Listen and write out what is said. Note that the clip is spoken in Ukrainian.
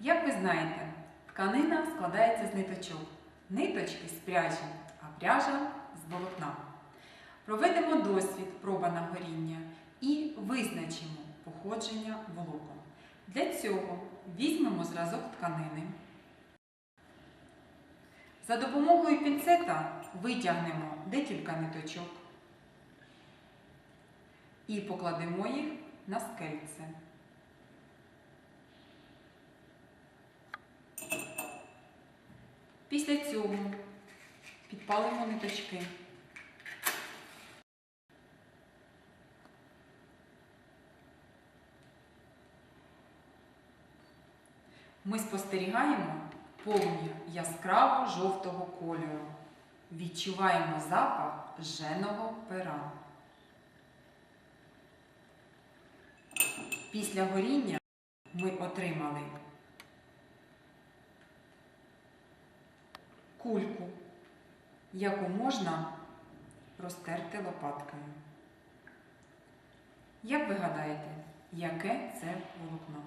Як ви знаєте, тканина складається з ниточок. Ниточки з пряжі, а пряжа з волокна. Проведемо досвід проба на горіння і визначимо походження волокон. Для цього візьмемо зразок тканини. За допомогою пінцета витягнемо декілька ниточок і покладемо їх на скельце. Після цього підпалимо ниточки. Ми спостерігаємо полум'я яскраво жовтого кольору. Відчуваємо запах жженого пера. Після горіння ми отримали кульку, яку можна розтерти лопаткою. Як ви гадаєте, яке це волокно?